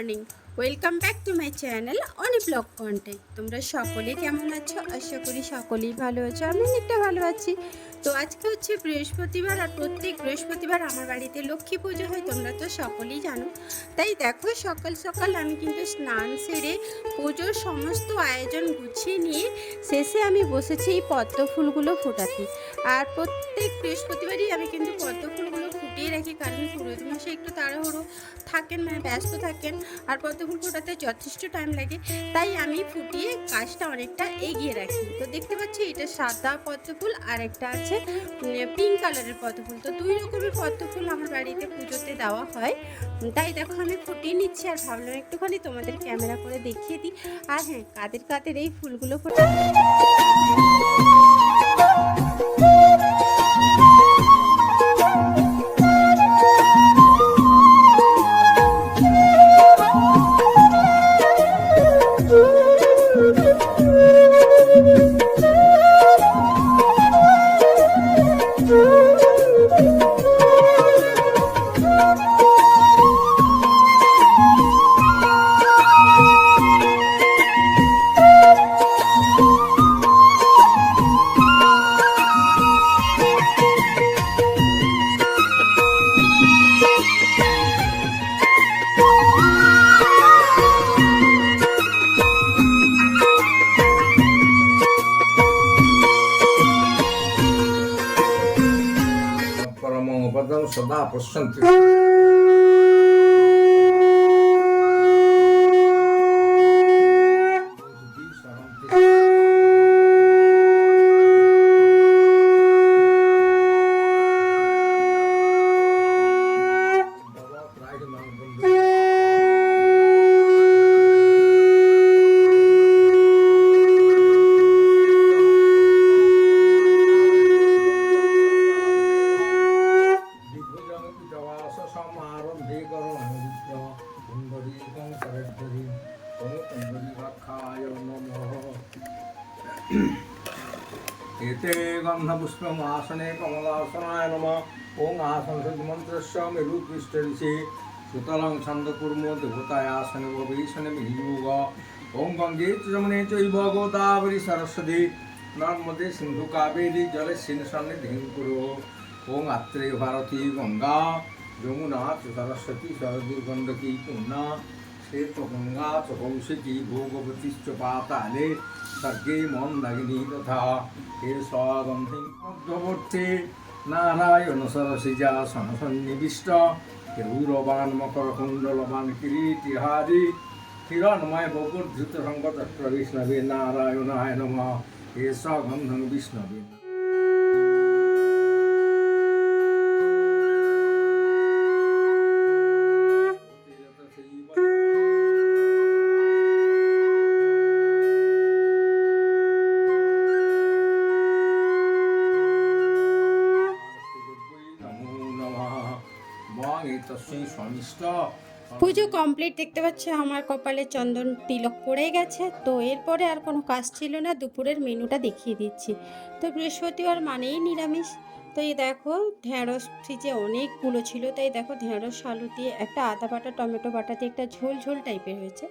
Morning welcome back to my channel Oni blog content তোমরা সকলে কেমন আছো? আশা করি সকলেই ভালো আছো, আমি অনেকটা ভালো আছি। তো আজকে হচ্ছে বৃহস্পতিবার আর প্রত্যেক বৃহস্পতিবার আমার বাড়িতে লক্ষ্মী পুজো হয়, তোমরা তো সকলেই জানো। তাই দেখো, সকাল সকাল আমি কিন্তু স্নান সেরে পুজোর সমস্ত আয়োজন গুছিয়ে নিয়ে শেষে আমি বসেছি এই পদ্ম ফুলগুলো ফোটাতে। আর প্রত্যেক বৃহস্পতিবারই আমি কিন্তু পদ্ম ফুলগুলো ফুটিয়ে রাখি কারণ পুরোহিত মাসে একটু তাড়াহুড়ো থাকেন মানে ব্যস্ত থাকেন, আর পদ্ম ফুল ফোটাতে যথেষ্ট টাইম লাগে, তাই আমি ফুটিয়ে কাজটা অনেকটা এগিয়ে রাখি। তো দেখতে পাচ্ছি, এটা সাদা পদ্ম ফুল আর একটা আছে পিঙ্ক কালারের পদ্ম ফুল তো দুই রকমের পদ্ম ফুল আমার বাড়িতে পুজোতে দেওয়া হয়। তাই দেখো, আমি ফুটিয়ে নিচ্ছি, আর ভাবলাম একটুখানি তোমাদের ক্যামেরা করে দেখিয়ে দিই। আর হ্যাঁ কাদের কাদের এই ফুলগুলো ফোটা Sodá, Pro sentir. ওম কুণ্ডলীকাক্ষায় নমঃ এতে গন্ধপুষ্পমাসনে কমলাসনায় নম ওং আসনসন্মন্ত্রস্য মেরুপৃষ্ঠঋষি সুতলং ছন্দকুর্ম দেবতায়াসনে বৈষণে মিহিযোগ ওং গঙ্গে চ যমুনে চৈব গোদাবরী সরস্বতী নর্মদে সিন্ধু কাবেরী জলে সিনসন্নিধিং কুরু ওং আত্রে ভারতী গঙ্গা যমুনা চ সরস্বতী সরদী গণ্ডকী পূর্ণা শ্বেত গঙ্গা চ কৌশিকী ভোগবতীশ্চ পাতালে সর্গে মন্দাগিনী তথা মধ্যবর্তী, নারায়ণ সরসিজা সনসন্নিবিষ্ট কেউরবান মকর কুণ্ডলবান কিরীটিহারি হিরণময় বপুর্ধৃত সংকটক্র বিষ্ণবে নারায়ণায় নম। হে স্বগন্ধং বিষ্ণবে। পুজো কমপ্লিট দেখতে পাচ্ছ, আমার কপালে চন্দন তিলক পড়ে গেছে। তো এরপরে আর কোনো কাজ ছিল না, দুপুরের মেনুটা দেখিয়ে দিচ্ছি। তো বৃহস্পতিবার মানেই নিরামিষ। তো এই দেখো, ঢেঁড়স ফ্রিজে অনেকগুলো ছিল। তাই দেখো, ঢেঁড়স, আলু দিয়ে একটা আদা বাটা, টমেটো বাটা দিয়ে একটা ঝোল ঝোল টাইপের হয়েছে।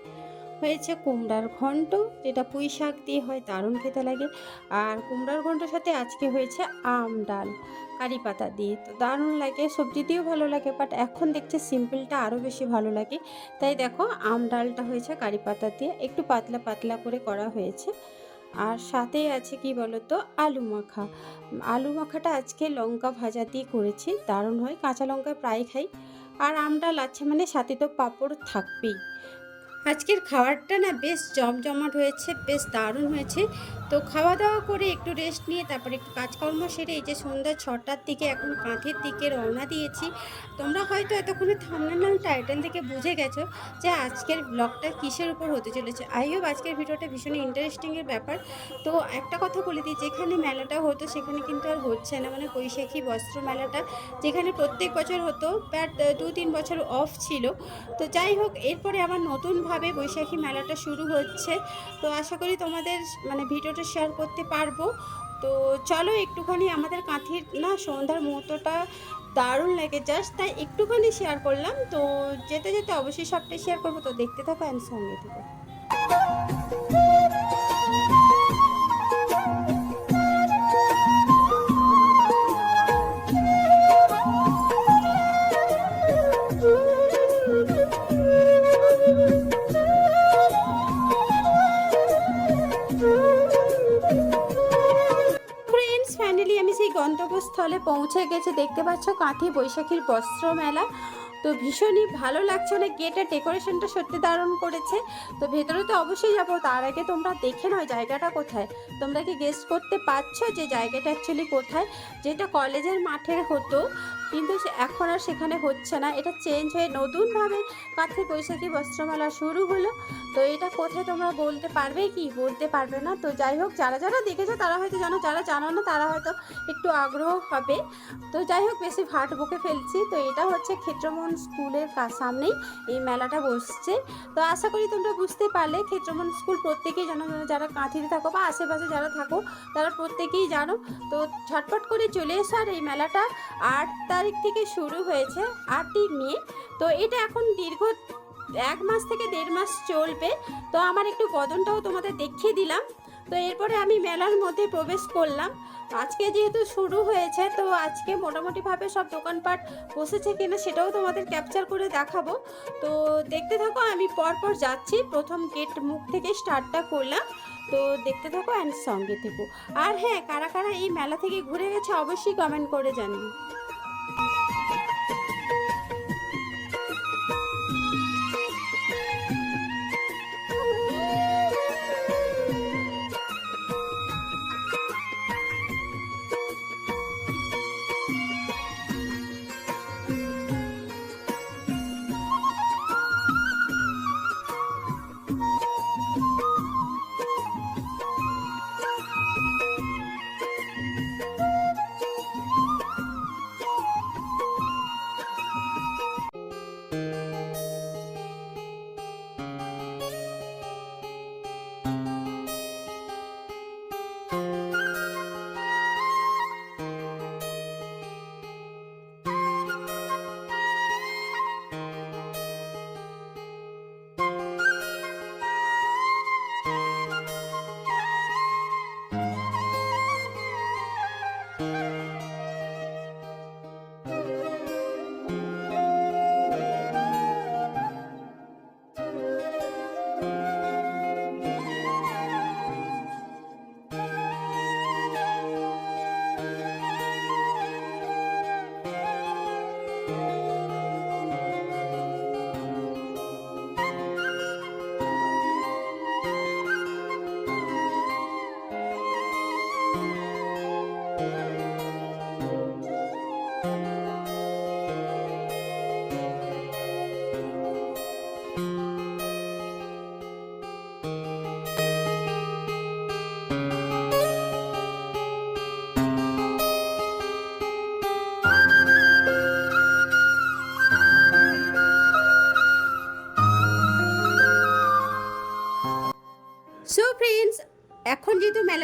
হয়েছে কুমড়ার ঘন্ট যেটা পুঁই শাক দিয়ে হয়, দারুণ খেতে লাগে। আর কুমড়ার ঘন্টের সাথে আজকে হয়েছে আম, ডাল, কারি পাতা দিয়ে। তো দারুণ লাগে, সবজি দিয়েও ভালো লাগে বাট এখন দেখছে সিম্পলটা আরও বেশি ভালো লাগে। তাই দেখো, আম, ডালটা হয়েছে কারি পাতা দিয়ে, একটু পাতলা পাতলা করে করা হয়েছে। আর সাথে আছে কি বলতো, আলু মাখা। আলু মাখাটা আজকে লঙ্কা ভাজা দিয়ে করেছি, দারুণ হয়, কাঁচা লঙ্কা প্রায় খাই। আর আম, ডাল আছে মানে সাথে তো পাঁপড় থাকবেই। আজকের খাবারটা না বেশ জমজমাট হয়েছে, বেশ দারুণ হয়েছে। তো খাওয়া দাওয়া করে একটু রেস্ট নিয়ে তারপরে একটু কাজকর্ম সেরে এই যে সন্ধ্যা ছটার দিকে এখন কাঁথের দিকে রওনা দিয়েছি। তোমরা হয়তো এতক্ষণে থামনাল টাইটেল থেকে বুঝে গেছো যে আজকের ব্লগটা কিসের উপর হতে চলেছে। আই হোপ আজকের ভিডিওটা ভীষণ ইন্টারেস্টিংয়ের ব্যাপার। তো একটা কথা বলে দিই, যেখানে মেলাটা হতো সেখানে কিন্তু আর হচ্ছে না। মানে বৈশাখী বস্ত্র মেলাটা যেখানে প্রত্যেক বছর হতো বাট দু তিন বছর অফ ছিল। তো যাই হোক, এরপরে আবার নতুনভাবে বৈশাখী মেলাটা শুরু হচ্ছে। তো আশা করি তোমাদের মানে ভিডিওটা শেয়ার করতে পারব। তো চলো একটুখানি আমাদের কাঁথির না সন্ধ্যার মুহূর্তটা দারুণ লাগে জাস্ট তাই একটুখানি শেয়ার করলাম। তো যেতে যেতে অবশ্যই সবটাই শেয়ার করব। তো দেখতে থাকো অ্যান্ড সঙ্গে থেকো। গন্তব্যস্থলে পৌঁছে গেছে। দেখতে পাচ্ছ কাঁথি বৈশাখীর বস্ত্র মেলা। তো ভীষণই ভালো লাগছে, অনেক গেটের ডেকোরেশনটা সত্যি দারুণ করেছে। তো ভেতরে তো অবশ্যই যাব, তার আগে তোমরা দেখে নাও জায়গাটা কোথায়। তোমরা কি গেস্ট করতে পারছ যে জায়গাটা অ্যাকচুয়ালি কোথায়? যেটা কলেজের মাঠের হতো। কিন্তু এখন আর সেখানে হচ্ছে না। এটা চেঞ্জ হয়ে নতুনভাবে কাঁথি বৈশাখী বস্ত্রমেলা শুরু হলো। তো এটা কোথায় তোমরা বলতে পারবে কি? বলতে পারবে না। তো যাই হোক, যারা যারা দেখেছ তারা হয়তো জানো, যারা জানো না তারা হয়তো একটু আগ্রহ হবে। তো যাই হোক, বেশি ভাট বুকে ফেলছি। তো এটা হচ্ছে ক্ষেত্রমন স্কুলের সামনেই এই মেলাটা বসছে। তো আশা করি তোমরা বুঝতে পারলে, ক্ষেত্রমন স্কুল প্রত্যেকেই জানো যারা কাঁথিতে থাকো বা আশেপাশে যারা থাকো, তারা প্রত্যেকেই জানো। তো ঝটপট করে চলে এসো আর এই মেলাটা। আট তারিখ থেকে শুরু হয়েছে আটই মে, তো এটা এখন দীর্ঘ এক মাস থেকে দেড় মাস চলবে। তো আমার একটু বদনটাও তোমাদের দেখিয়ে দিলাম। তো এরপরে আমি মেলার মধ্যে প্রবেশ করলাম। আজকে যেহেতু শুরু হয়েছে, তো আজকে মোটামুটিভাবে সব দোকানপাট বসেছে কিনা সেটাও তোমাদের ক্যাপচার করে দেখাবো। তো দেখতে থাকো, আমি পরপর যাচ্ছি। প্রথম গেট মুখ থেকে স্টার্টটা করলাম। তো দেখতে থাকো অ্যান্ড সঙ্গে থেকো। আর হ্যাঁ কারা কারা এই মেলা থেকে ঘুরে গেছে অবশ্যই কমেন্ট করে জানিও।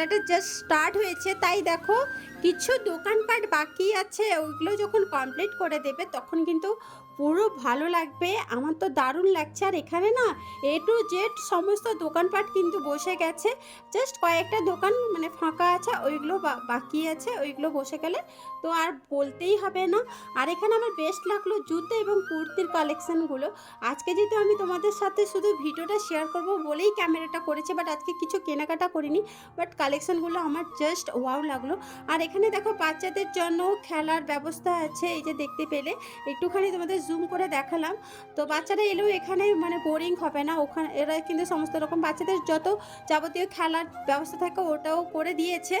মেলাটা জাস্ট স্টার্ট হয়েছে, তাই দেখো কিছু দোকানপাট বাকি আছে ওইগুলো যখন কমপ্লিট করে দেবে তখন কিন্তু পুরো ভালো লাগবে, আমার তো দারুণ লাগছে। আর এখানে না এ টু জেড সমস্ত দোকানপাট কিন্তু বসে গেছে জাস্ট কয়েকটা দোকান মানে ফাঁকা আছে, ওইগুলো বাকি আছে, ওইগুলো বসে গেলে তো আর বলতেই হবে না। আর এখানে আমার বেস্ট লাগল জুতো এবং কুর্তির কালেকশানগুলো আজকে যেহেতু আমি তোমাদের সাথে শুধু ভিডিওটা শেয়ার করব বলেই ক্যামেরাটা করেছে বাট আজকে কিছু কেনাকাটা করিনি। বাট কালেকশানগুলো আমার জাস্ট ওয়াও লাগল। আর এখানে দেখো বাচ্চাদের জন্য খেলার ব্যবস্থা আছে, এই যে দেখতে পেলে। একটুখানি তোমাদের জুম করে দেখালাম। তো বাচ্চারা এলেও এখানে মানে বোরিং হবে না। ওখানে এরা কিন্তু সমস্ত রকম বাচ্চাদের যত যাবতীয় খেলার ব্যবস্থা থাকে ওটাও করে দিয়েছে।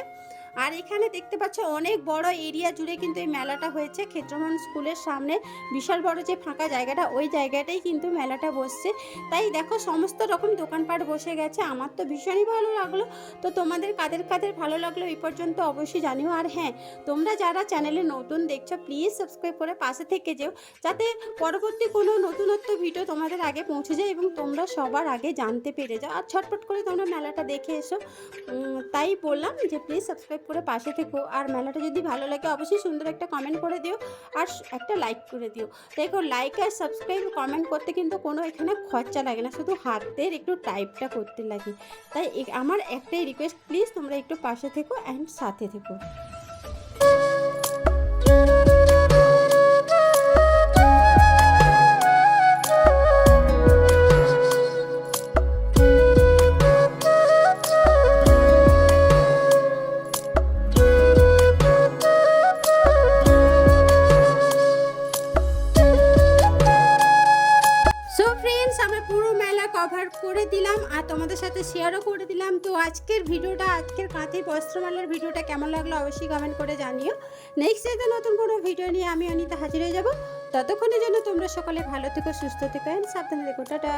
আর এখানে দেখতে পাচ্ছ অনেক বড় এরিয়া জুড়ে কিন্তু এই মেলাটা হয়েছে। ক্ষেত্রমন স্কুলের সামনে বিশাল বড় যে ফাঁকা জায়গাটা, ওই জায়গাটাই কিন্তু মেলাটা বসছে। তাই দেখো সমস্ত রকম দোকানপাট বসে গেছে। আমার তো ভীষণই ভালো লাগল। তো তোমাদের কাদের কাদের ভালো লাগল এই পর্যন্ত অবশ্যই জানিও। আর হ্যাঁ তোমরা যারা চ্যানেলে নতুন দেখছ, প্লিজ সাবস্ক্রাইব করে পাশে থেকে যেও। যাতে পরবর্তী কোনো নতুনত্ব ভিডিও তোমাদের আগে পৌঁছে যায় এবং তোমরা সবার আগে জানতে পেরে যাও। আর ছটপট করে তোমরা মেলাটা দেখে এসো। তাই বললাম যে প্লিজ সাবস্ক্রাইব করে পাশে থেকো। আর মেলাটা যদি ভালো লাগে, অবশ্যই সুন্দর একটা কমেন্ট করে দিও আর একটা লাইক করে দিও। দেখো লাইক আর সাবস্ক্রাইব কমেন্ট করতে কিন্তু কোনো এখানে খরচা লাগে না, শুধু হাতের একটু টাইপটা করতে লাগে। তাই আমার একটাই রিকোয়েস্ট প্লিজ তোমরা একটু পাশে থেকো অ্যান্ড সাথে থেকো। কভার করে দিলাম আর তোমাদের সাথে শেয়ারও করে দিলাম। তো আজকের ভিডিওটা, আজকের কাঁথি বস্ত্রমালার ভিডিওটা কেমন লাগল অবশ্যই কমেন্ট করে জানিও। নেক্সট ডেতে নতুন কোনো ভিডিও নিয়ে আমি অনিতা হাজির হয়ে যাব। ততক্ষণের জন্য তোমরা সকলে ভালো থেকো, সুস্থ থেকো সাবধানে দেখো টাটা!